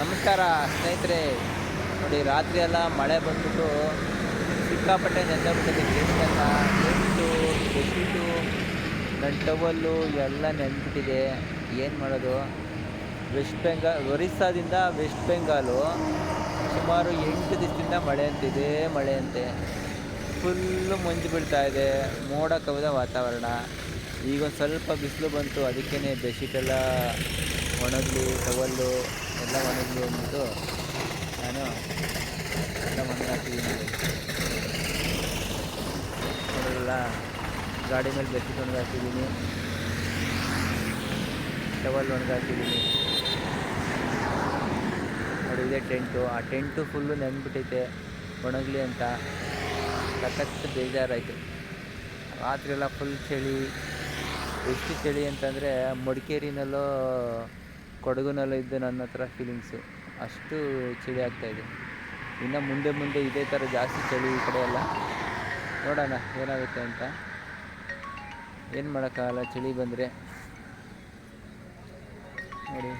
ನಮಸ್ಕಾರ ಸ್ನೇಹಿತರೆ. ನೋಡಿ, ರಾತ್ರಿ ಎಲ್ಲ ಮಳೆ ಬಂದ್ಬಿಟ್ಟು ಸಿಕ್ಕಾಪಟ್ಟೆ ನೆಂದೋಗ್ಬಿಟ್ಟಿದೆ ಗಿಡಕ್ಕೆಲ್ಲ ಟೆಂಟು ಬೆಡ್ಶೀಟು ನನ್ನ ಟವಲ್ಲು ಎಲ್ಲ ನೆನ್ಬಿಟ್ಟಿದೆ. ಏನು ಮಾಡೋದು? ವೆಸ್ಟ್ ಬೆಂಗಾಲ್, ಒರಿಸ್ಸಾದಿಂದ ವೆಸ್ಟ್ ಬೆಂಗಾಲು. ಸುಮಾರು ಎಂಟು ದಿವಸದಿಂದ ಮಳೆ ಅಂತಿದೆ ಮಳೆ ಅಂತೆ. ಫುಲ್ಲು ಮಂಜು ಬೀಳ್ತಾ ಇದೆ. ಮೋಡ ಕವಿದ ವಾತಾವರಣ. ಈಗೊಂದು ಸ್ವಲ್ಪ ಬಿಸಿಲು ಬಂತು. ಅದಕ್ಕೇ ಬೆಡ್ಶೀಟೆಲ್ಲ ಒಣಗಲು, ಟವಲ್ಲು. ಒಣಗಲಿ ಅಂದ್ಬಿಟ್ಟು ನಾನು ಎಲ್ಲ ಒಣಗಾಕಿದ್ದೀನಿ ನೋಡಲ್ಲ ಗಾಡಿ ಮೇಲೆ ಬೆಡ್ಶೀಟ್ ಒಣಗಾಕಿದ್ದೀನಿ. ಟವಲ್ ಒಣಗಾಕಿದ್ದೀನಿ. ನೋಡಿ, ಇದೆ ಟೆಂಟು. ಆ ಟೆಂಟು ಫುಲ್ಲು ನೆಂದ್ಬಿಟ್ಟೈತೆ ಒಣಗಲಿ ಅಂತ. ಸಖತ್ತು ಬೇಜಾರಾಯಿತು. ರಾತ್ರಿ ಎಲ್ಲ ಫುಲ್ ಚಳಿ. ಎಷ್ಟು ಚಳಿ ಅಂತಂದರೆ ಮಡಿಕೇರಿನಲ್ಲೋ ಕೊಡಗುನಲ್ಲೋ ಇದ್ದು ನನ್ನ ಹತ್ರ ಫೀಲಿಂಗ್ಸು ಅಷ್ಟು ಚಳಿ ಆಗ್ತಾಯಿದೆ ಇನ್ನು ಮುಂದೆ ಮುಂದೆ ಇದೇ ಥರ ಜಾಸ್ತಿ ಚಳಿ ಈ ಕಡೆ ಎಲ್ಲ. ನೋಡೋಣ, ಏನಾಗುತ್ತೆ ಅಂತ. ಏನು ಮಾಡೋಕ್ಕಾಗಲ್ಲ, ಚಳಿ ಬಂದರೆ. ನೋಡಿ.